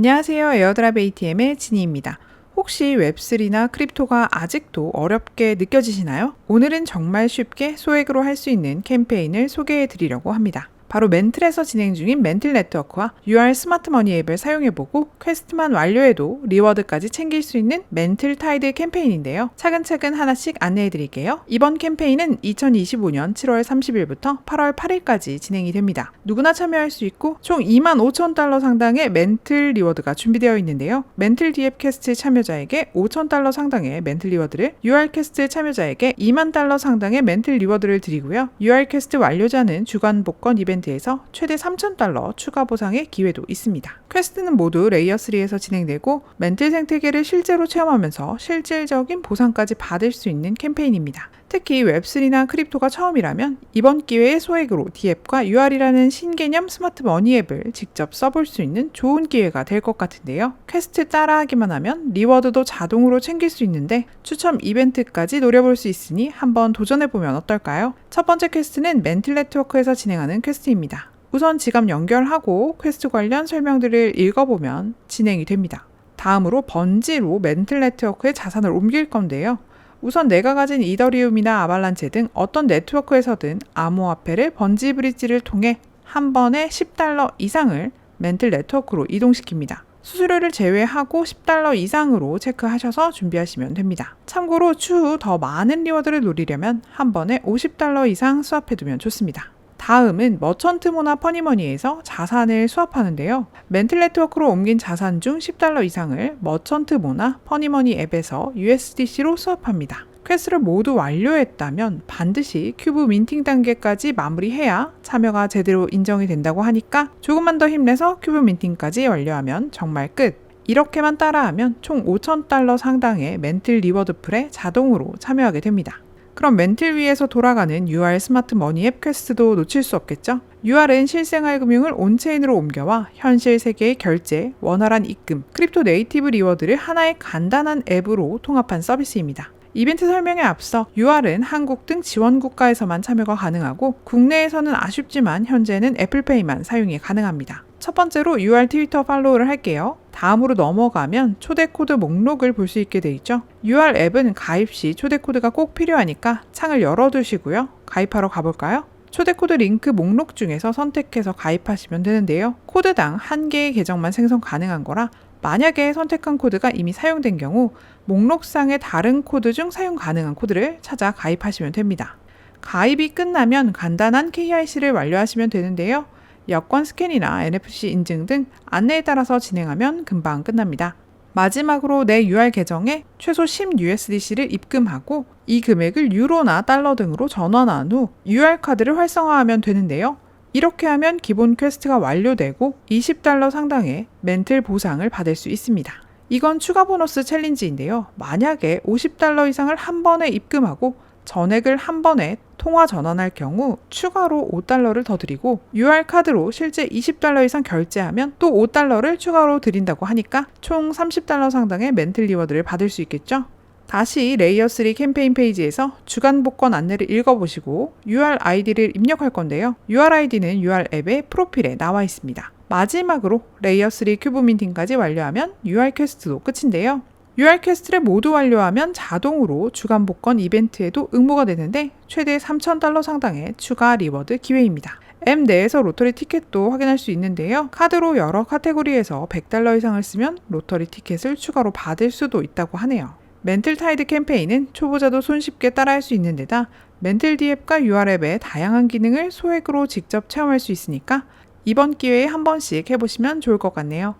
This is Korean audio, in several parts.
안녕하세요. 에어드랍 ATM의 진희입니다. 혹시 웹3나 크립토가 아직도 어렵게 느껴지시나요? 오늘은 정말 쉽게 소액으로 할 수 있는 캠페인을 소개해 드리려고 합니다. 바로 멘틀에서 진행 중인 멘틀 네트워크와 UR 스마트 머니 앱을 사용해보고 퀘스트만 완료해도 리워드까지 챙길 수 있는 멘틀 타이드 캠페인인데요. 차근차근 하나씩 안내해드릴게요. 이번 캠페인은 2025년 7월 30일부터 8월 8일까지 진행이 됩니다. 누구나 참여할 수 있고 총 2만 5천 달러 상당의 멘틀 리워드가 준비되어 있는데요. 멘틀 디앱 캐스트 참여자에게 5천 달러 상당의 멘틀 리워드를 UR 캐스트 참여자에게 2만 달러 상당의 멘틀 리워드를 드리고요. UR 캐스트 완료자는 주간 복권 이벤트 이벤트에서 최대 3,000달러 추가 보상의 기회도 있습니다. 퀘스트는 모두 레이어 3에서 진행되고 멘틀 생태계를 실제로 체험하면서 실질적인 보상까지 받을 수 있는 캠페인입니다. 특히 웹3나 크립토가 처음이라면 이번 기회에 소액으로 디앱과 UR이라는 신개념 스마트 머니 앱을 직접 써볼 수 있는 좋은 기회가 될 것 같은데요. 퀘스트 따라하기만 하면 리워드도 자동으로 챙길 수 있는데 추첨 이벤트까지 노려볼 수 있으니 한번 도전해보면 어떨까요? 첫 번째 퀘스트는 멘틀 네트워크에서 진행하는 퀘스트입니다. 우선 지갑 연결하고 퀘스트 관련 설명들을 읽어보면 진행이 됩니다. 다음으로 번지로 멘틀 네트워크에 자산을 옮길 건데요. 우선 내가 가진 이더리움이나 아발란체 등 어떤 네트워크에서든 암호화폐를 번지 브릿지를 통해 한 번에 10달러 이상을 멘틀 네트워크로 이동시킵니다. 수수료를 제외하고 10달러 이상으로 체크하셔서 준비하시면 됩니다. 참고로 추후 더 많은 리워드를 노리려면 한 번에 50달러 이상 수합해두면 좋습니다. 다음은 머천트모나 퍼니머니에서 자산을 수합하는데요. 멘틀 네트워크로 옮긴 자산 중 10달러 이상을 머천트모나 퍼니머니 앱에서 USDC로 수합합니다. 퀘스트를 모두 완료했다면 반드시 큐브 민팅 단계까지 마무리해야 참여가 제대로 인정이 된다고 하니까 조금만 더 힘내서 큐브 민팅까지 완료하면 정말 끝! 이렇게만 따라하면 총 5,000달러 상당의 멘틀 리워드 풀에 자동으로 참여하게 됩니다. 그럼 멘틀 위에서 돌아가는 UR 스마트 머니 앱 퀘스트도 놓칠 수 없겠죠? UR은 실생활 금융을 온체인으로 옮겨와 현실 세계의 결제, 원활한 입금, 크립토 네이티브 리워드를 하나의 간단한 앱으로 통합한 서비스입니다. 이벤트 설명에 앞서 UR은 한국 등 지원 국가에서만 참여가 가능하고 국내에서는 아쉽지만 현재는 애플페이만 사용이 가능합니다. 첫 번째로 UR 트위터 팔로우를 할게요. 다음으로 넘어가면 초대 코드 목록을 볼 수 있게 돼 있죠. UR 앱은 가입 시 초대 코드가 꼭 필요하니까 창을 열어두시고요. 가입하러 가볼까요? 초대 코드 링크 목록 중에서 선택해서 가입하시면 되는데요. 코드당 한 개의 계정만 생성 가능한 거라 만약에 선택한 코드가 이미 사용된 경우 목록상의 다른 코드 중 사용 가능한 코드를 찾아 가입하시면 됩니다. 가입이 끝나면 간단한 KYC를 완료하시면 되는데요. 여권 스캔이나 NFC 인증 등 안내에 따라서 진행하면 금방 끝납니다. 마지막으로 내 UR 계정에 최소 10USDC를 입금하고 이 금액을 유로나 달러 등으로 전환한 후 UR 카드를 활성화하면 되는데요. 이렇게 하면 기본 퀘스트가 완료되고 20달러 상당의 멘틀 보상을 받을 수 있습니다. 이건 추가 보너스 챌린지인데요. 만약에 50달러 이상을 한 번에 입금하고 전액을 한 번에 통화 전환할 경우 추가로 5달러를 더 드리고 UR 카드로 실제 20달러 이상 결제하면 또 5달러를 추가로 드린다고 하니까 총 30달러 상당의 멘틀 리워드를 받을 수 있겠죠? 다시 레이어 3 캠페인 페이지에서 주간 복권 안내를 읽어보시고 UR 아이디를 입력할 건데요. UR 아이디는 UR 앱의 프로필에 나와 있습니다. 마지막으로 레이어 3 큐브 민팅까지 완료하면 UR 퀘스트도 끝인데요. UR 퀘스트를 모두 완료하면 자동으로 주간 복권 이벤트에도 응모가 되는데 최대 3,000달러 상당의 추가 리워드 기회입니다. 앱 내에서 로터리 티켓도 확인할 수 있는데요. 카드로 여러 카테고리에서 100달러 이상을 쓰면 로터리 티켓을 추가로 받을 수도 있다고 하네요. 멘틀 타이드 캠페인은 초보자도 손쉽게 따라할 수 있는 데다 멘틀 디 앱과 UR앱의 다양한 기능을 소액으로 직접 체험할 수 있으니까 이번 기회에 한 번씩 해보시면 좋을 것 같네요.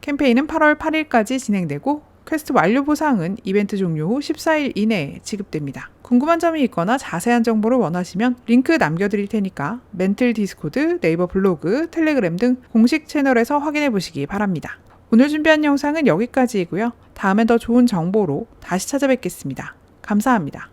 캠페인은 8월 8일까지 진행되고 퀘스트 완료 보상은 이벤트 종료 후 14일 이내에 지급됩니다. 궁금한 점이 있거나 자세한 정보를 원하시면 링크 남겨드릴 테니까 멘틀 디스코드, 네이버 블로그, 텔레그램 등 공식 채널에서 확인해 보시기 바랍니다. 오늘 준비한 영상은 여기까지이고요. 다음엔 더 좋은 정보로 다시 찾아뵙겠습니다. 감사합니다.